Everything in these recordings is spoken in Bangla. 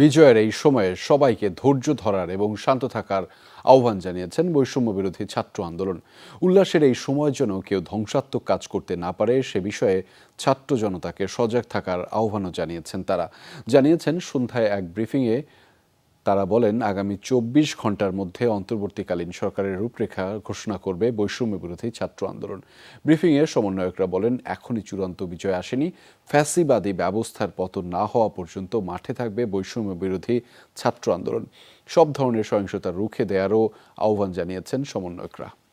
বিজয়ের এই সময়ে সবাইকে ধৈর্য ধরার এবং শান্ত থাকার আহ্বান জানিয়েছেন বৈষম্য বিরোধী ছাত্র আন্দোলন। উল্লাসের এই সময়ের জন্য কেউ ধ্বংসাত্মক কাজ করতে না পারে, সে বিষয়ে ছাত্র জনতাকে সজাগ থাকার আহ্বানও জানিয়েছেন তারা। জানিয়েছেন, সন্ধ্যায় এক ব্রিফিংয়ে তারা বলেন, আগামী চব্বিশ ঘণ্টার মধ্যে অন্তর্বর্তীকালীন সরকারের রূপরেখা ঘোষণা করবে বৈষম্য বিরোধী ছাত্র আন্দোলন। ব্রিফিংয়ে সমন্বয়করা বলেন, এখনই চূড়ান্ত বিজয় আসেনি। ফ্যাসিবাদী ব্যবস্থার পতন না হওয়া পর্যন্ত মাঠে থাকবে বৈষম্য বিরোধী ছাত্র আন্দোলন। সব ধরনের সহিংসতা রুখে দেওয়ারও আহ্বান জানিয়েছেন সমন্বয়করা।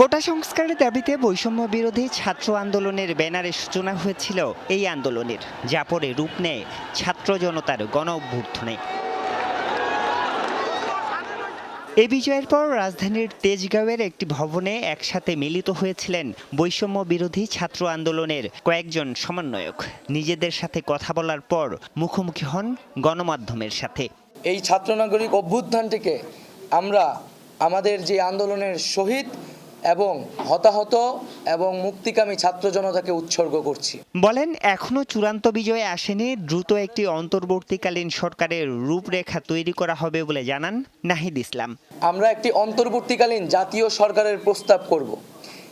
কোটা সংস্কারের দাবিতে বৈষম্য বিরোধী ছাত্র আন্দোলনের ব্যানারে সূচনা হয়েছিল এই আন্দোলনের, যা পরে রূপ নেয় ছাত্র জনতার গণ অভ্যুত্থানে এ বিজয়ের পর রাজধানীর তেজগাঁওয়ের একটি ভবনে একসাথে মিলিত হয়েছিলেন বৈষম্য বিরোধী ছাত্র আন্দোলনের কয়েকজন সমন্বয়ক। নিজেদের সাথে কথা বলার পর মুখোমুখি হন গণমাধ্যমের সাথে। এই ছাত্র নাগরিক অভ্যুত্থানটিকে আমরা আমাদের যে আন্দোলনের শহীদ এবং হতাহত এবং মুক্তিকামী ছাত্র জনতাকে উৎসর্গ করছি। বলেন এখনও চূড়ান্ত বিজয়ে আসেনি দ্রুত একটি অন্তর্বর্তীকালীন সরকারের রূপরেখা তৈরি করা হবে বলে জানান নাহিদ ইসলাম। আমরা একটি অন্তর্বর্তীকালীন জাতীয় সরকারের প্রস্তাব করব।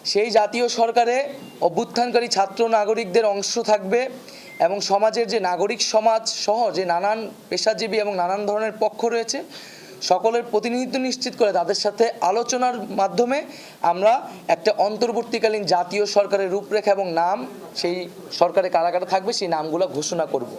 সেই জাতীয় সরকারে অভ্যুত্থানকারী ছাত্র নাগরিকদের অংশ থাকবে এবং সমাজের যে নাগরিক সমাজ সহ যে নানান পেশাজীবী এবং নানান ধরনের পক্ষ রয়েছে সকলের প্রতিনিধিত্ব নিশ্চিত করে তাদের সাথে আলোচনার মাধ্যমে আমরা একটা অন্তর্বর্তীকালীন জাতীয় সরকারের রূপরেখা এবং নাম সেই সরকারে কারা কারা থাকবে সেই নামগুলো ঘোষণা করব।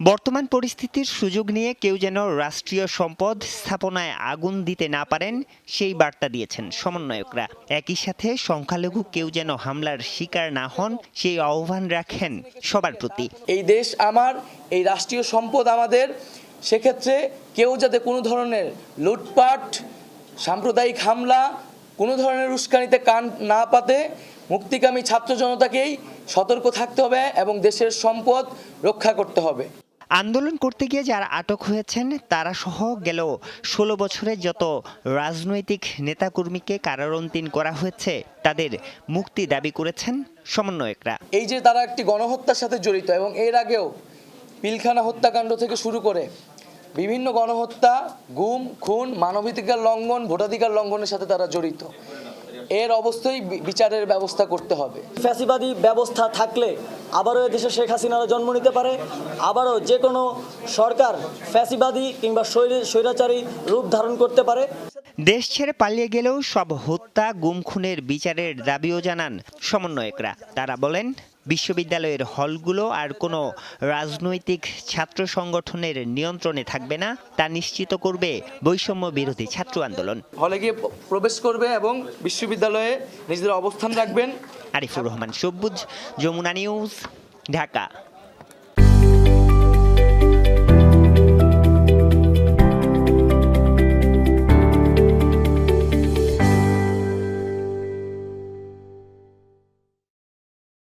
বর্তমান পরিস্থিতির সুযোগ নিয়ে কেউ যেন রাষ্ট্রীয় সম্পদ স্থাপনায় আগুন দিতে না পারেন সেই বার্তা দিয়েছেন সমন্বয়করা। একই সাথে সংখ্যালঘু কেউ যেন হামলার শিকার না হন সেই আহ্বান রাখেন সবার প্রতি। এই দেশ আমার এই রাষ্ট্রীয় সম্পদ আমাদের সেক্ষেত্রে কেউ যাতে কোনো ধরনের লুটপাট সাম্প্রদায়িক হামলা কোনো ধরনের উস্কানিতে কান না পাতে মুক্তিকামী ছাত্র জনতাকেই সতর্ক থাকতে হবে এবং দেশের সম্পদ রক্ষা করতে হবে। আন্দোলন করতে গিয়ে যারা আটক হয়েছেন তারা সহ গেল ষোলো বছরে যত রাজনৈতিক নেতাকর্মীকে কারারন্তিন করা হয়েছে তাদের মুক্তি দাবি করেছেন সমন্বয়করা। এই যে তারা একটি গণহত্যার সাথে জড়িত এবং এর আগেও পিলখানা হত্যাকাণ্ড থেকে শুরু করে বিভিন্ন গণহত্যা গুম খুন মানবাধিকার লঙ্ঘন ভোটাধিকার লঙ্ঘনের সাথে তারা জড়িত। এর অবশ্যই বি- বিচারের ব্যবস্থা করতে হবে। ফ্যাসিবাদী ব্যবস্থা থাকলে আবারও দেশে শেখ হাসিনারা জন্ম নিতে পারে আবারও যে কোনো সরকার ফ্যাসিবাদী কিংবা স্বৈর- স্বৈরাচারী রূপ ধারণ করতে পারে। দেশ ছেড়ে পালিয়ে গেলেও সব হত্যা গুম খুনের বিচারের দাবিও জানান সমন্বয়করা। তারা বলেন বিশ্ববিদ্যালয়ের হলগুলো আর কোনো রাজনৈতিক ছাত্র সংগঠনের নিয়ন্ত্রণে থাকবে না তা নিশ্চিত করবে বৈষম্য বিরোধী ছাত্র আন্দোলন। হলে গিয়ে প্রবেশ করবে এবং বিশ্ববিদ্যালয়ে নিজেদের অবস্থান রাখবেন। আরিফুর রহমান সবুজ যমুনা নিউজ ঢাকা।